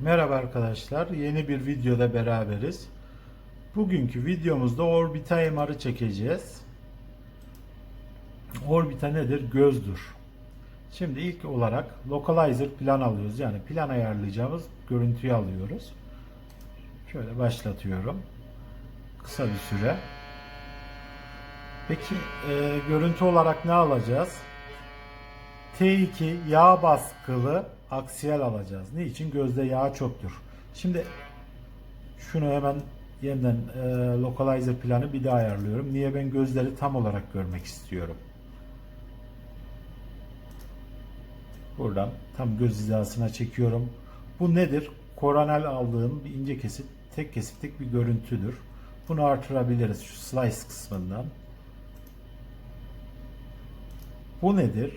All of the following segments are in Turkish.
Merhaba arkadaşlar. Yeni bir videoda beraberiz. Bugünkü videomuzda orbita MR'ı çekeceğiz. Orbita nedir? Gözdür. Şimdi ilk olarak localizer plan alıyoruz. Yani plan ayarlayacağımız görüntüyü alıyoruz. Şöyle başlatıyorum. Kısa bir süre. Peki e, görüntü olarak ne alacağız? T2 yağ baskılı aksiyel alacağız. Niçin? Gözde yağ çoktur. Şimdi şunu hemen yeniden e, localizer planı bir daha ayarlıyorum. Niye ben gözleri tam olarak görmek istiyorum. Buradan tam göz hizasına çekiyorum. Bu nedir? Koronel aldığım bir ince kesit, tek kesitlik bir görüntüdür. Bunu artırabiliriz şu slice kısmından. Bu nedir?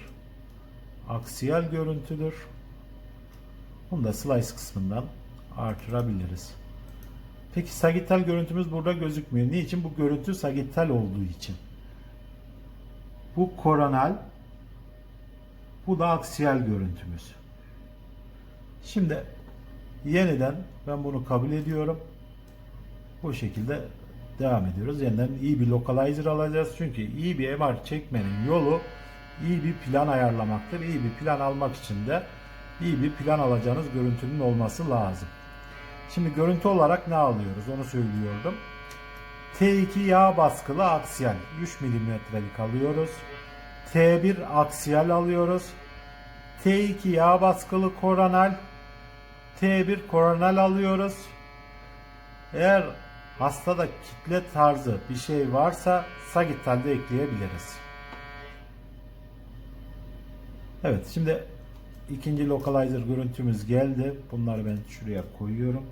Aksiyel görüntüdür. Bunu da slice kısmından artırabiliriz. Peki sagittal görüntümüz burada gözükmüyor. Niçin? Bu görüntü sagittal olduğu için. Bu koronal, bu da aksiyel görüntümüz. Şimdi yeniden ben bunu kabul ediyorum. Bu şekilde devam ediyoruz. Yeniden iyi bir localizer alacağız. Çünkü iyi bir MR çekmenin yolu iyi bir plan ayarlamaktır. İyi bir plan almak için de iyi bir plan alacağınız görüntünün olması lazım. Şimdi görüntü olarak ne alıyoruz onu söylüyordum. T2 yağ baskılı aksiyel 3 milimetrelik alıyoruz. T1 aksiyel alıyoruz. T2 yağ baskılı koronal T1 koronal alıyoruz. Eğer hastada kitle tarzı bir şey varsa sagittalde ekleyebiliriz. Evet şimdi ikinci localizer görüntümüz geldi. Bunları ben şuraya koyuyorum.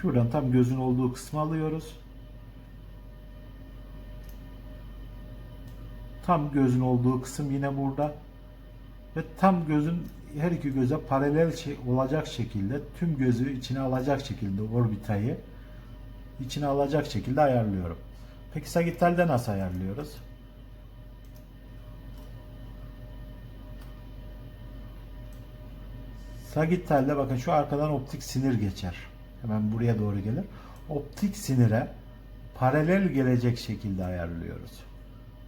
Şuradan tam gözün olduğu kısmı alıyoruz. Tam gözün olduğu kısım yine burada. Ve tam gözün her iki göze paralel şey olacak şekilde tüm gözü içine alacak şekilde orbitayı içine alacak şekilde ayarlıyorum. Peki sagittalde nasıl ayarlıyoruz? Sagittal'de bakın şu arkadan optik sinir geçer. Hemen buraya doğru gelir. Optik sinire paralel gelecek şekilde ayarlıyoruz.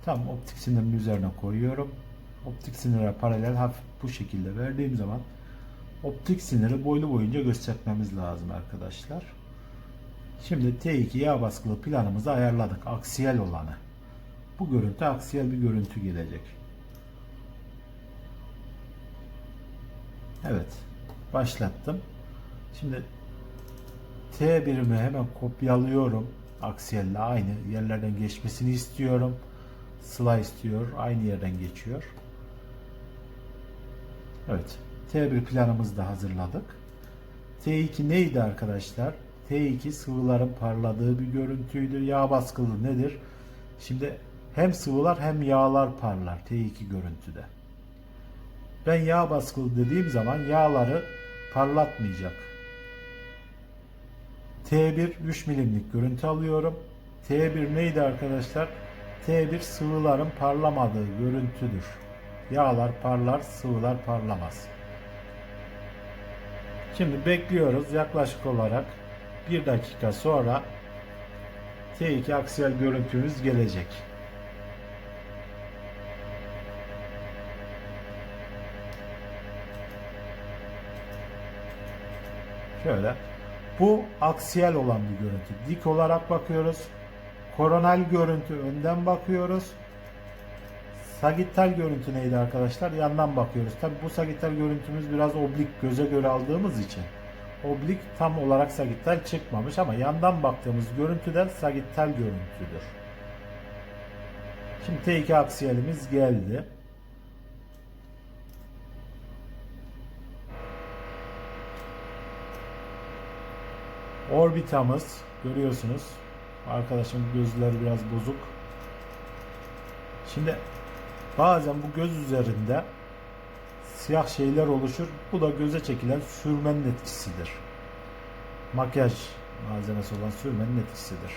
Tam optik sinirin üzerine koyuyorum. Optik sinire paralel hafif bu şekilde verdiğim zaman optik siniri boylu boyunca göstermemiz lazım arkadaşlar. Şimdi T2 yağ baskılı planımızı ayarladık. Aksiyel olanı. Bu görüntü aksiyel bir görüntü gelecek. Evet. Başlattım. Şimdi T birimi hemen kopyalıyorum. Aksiyelle aynı yerlerden geçmesini istiyorum. Slice diyor. Aynı yerden geçiyor. Evet. T1 planımızı da hazırladık. T2 neydi arkadaşlar? T2 sıvıların parladığı bir görüntüydü. Yağ baskılı nedir? Şimdi hem sıvılar hem yağlar parlar T2 görüntüde. Ben yağ baskılı dediğim zaman yağları parlatmayacak. T1 3 milimlik görüntü alıyorum. T1 neydi arkadaşlar? T1 sıvıların parlamadığı görüntüdür. Yağlar parlar, sıvılar parlamaz. Şimdi bekliyoruz yaklaşık olarak 1 dakika sonra T2 aksiyel görüntümüz gelecek. Şöyle. Bu aksiyel olan bir görüntü. Dik olarak bakıyoruz. Koronal görüntü önden bakıyoruz. Sagittal görüntü neydi arkadaşlar? Yandan bakıyoruz. Tabi bu sagittal görüntümüz biraz oblik göze göre aldığımız için oblik tam olarak sagittal çıkmamış ama yandan baktığımız görüntüden sagittal görüntüdür. Şimdi T2 aksiyelimiz geldi. Orbitamız görüyorsunuz. Arkadaşım gözleri biraz bozuk. Şimdi bazen bu göz üzerinde siyah şeyler oluşur. Bu da göze çekilen sürmenin etkisidir. Makyaj malzemesi olan sürmenin etkisidir.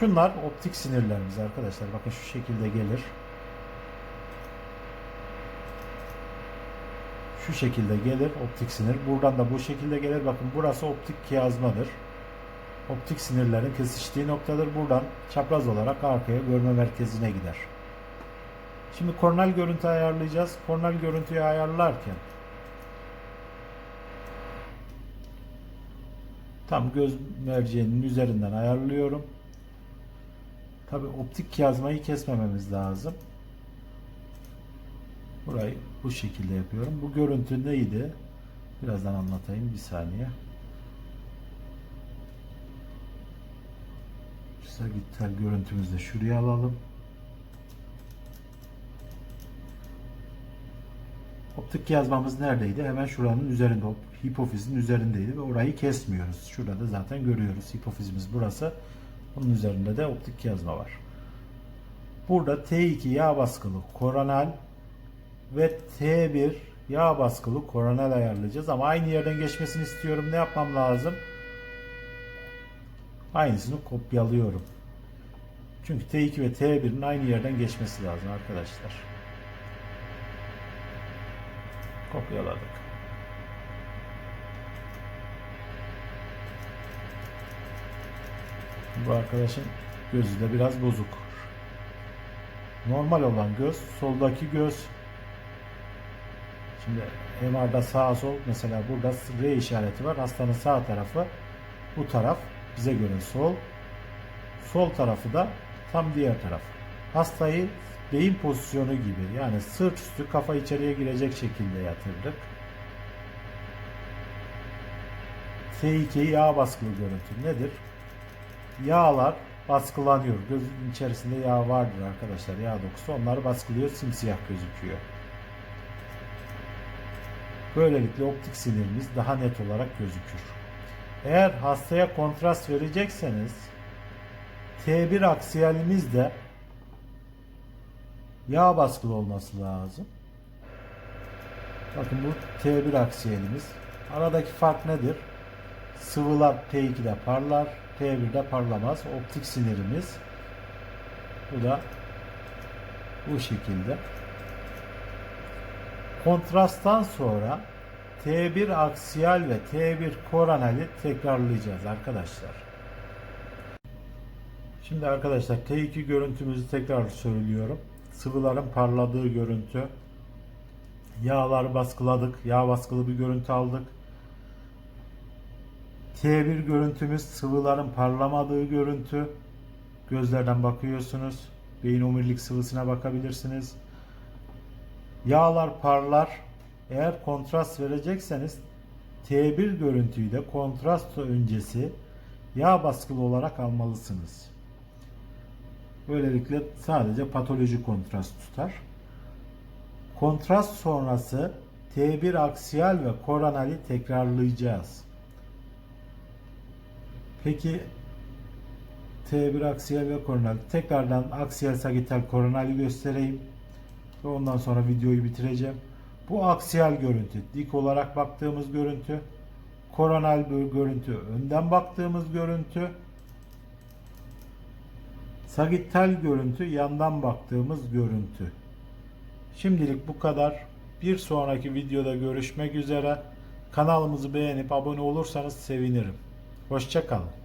Şunlar optik sinirlerimiz arkadaşlar. Bakın şu şekilde gelir. Şu şekilde gelir optik sinir. Buradan da bu şekilde gelir. Bakın burası optik kiyazmadır. Optik sinirlerin kesiştiği noktadır. Buradan çapraz olarak arkaya görme merkezine gider. Şimdi kornel görüntü ayarlayacağız. Kornel görüntüyü ayarlarken tam göz merceğinin üzerinden ayarlıyorum. Tabi optik kiyazmayı kesmememiz lazım. Burayı bu şekilde yapıyorum. Bu görüntü neydi? Birazdan anlatayım. Bir saniye. Sagittal görüntümüzü de şuraya alalım. Optik yazmamız neredeydi? Hemen şuranın üzerinde, hipofizin üzerindeydi ve orayı kesmiyoruz. Şurada zaten görüyoruz. Hipofizimiz burası. Bunun üzerinde de optik yazma var. Burada T2 yağ baskılı koronal ve T1 yağ baskılı koronal ayarlayacağız. Ama aynı yerden geçmesini istiyorum. Ne yapmam lazım? Aynısını kopyalıyorum. Çünkü T2 ve T1'in aynı yerden geçmesi lazım arkadaşlar. Kopyaladık. Bu arkadaşın gözü de biraz bozuk. Normal olan göz, soldaki göz. Şimdi MR'da sağ sol mesela burada R işareti var. Hastanın sağ tarafı bu taraf bize göre sol. Sol tarafı da tam diğer taraf. Hastayı beyin pozisyonu gibi yani sırt üstü kafa içeriye girecek şekilde yatırdık. T2 yağ baskılı görüntü nedir? Yağlar baskılanıyor. Gözün içerisinde yağ vardır arkadaşlar. Yağ dokusu. Onları baskılıyor. Simsiyah gözüküyor. Böylelikle optik sinirimiz daha net olarak gözükür. Eğer hastaya kontrast verecekseniz T1 aksiyalimiz de yağ baskılı olması lazım. Bakın bu T1 aksiyelimiz. Aradaki fark nedir? Sıvılar T2'de parlar, T1'de parlamaz. Optik sinirimiz. Bu da bu şekilde. Kontrasttan sonra T1 aksiyal ve T1 koronali tekrarlayacağız arkadaşlar. Şimdi arkadaşlar T2 görüntümüzü tekrar söylüyorum. Sıvıların parladığı görüntü. Yağlar baskıladık. Yağ baskılı bir görüntü aldık. T1 görüntümüz sıvıların parlamadığı görüntü. Gözlerden bakıyorsunuz. Beyin omurilik sıvısına bakabilirsiniz. Yağlar parlar. Eğer kontrast verecekseniz T1 görüntüyü de kontrast öncesi yağ baskılı olarak almalısınız. Böylelikle sadece patoloji kontrast tutar. Kontrast sonrası T1 aksiyal ve koronali tekrarlayacağız. Peki T1 aksiyal ve koronal. Tekrardan aksiyal sagital koronali göstereyim. Ve ondan sonra videoyu bitireceğim. Bu aksiyal görüntü. Dik olarak baktığımız görüntü. Koronal görüntü. Önden baktığımız görüntü. Sagittal görüntü. Yandan baktığımız görüntü. Şimdilik bu kadar. Bir sonraki videoda görüşmek üzere. Kanalımızı beğenip abone olursanız sevinirim. Hoşçakalın.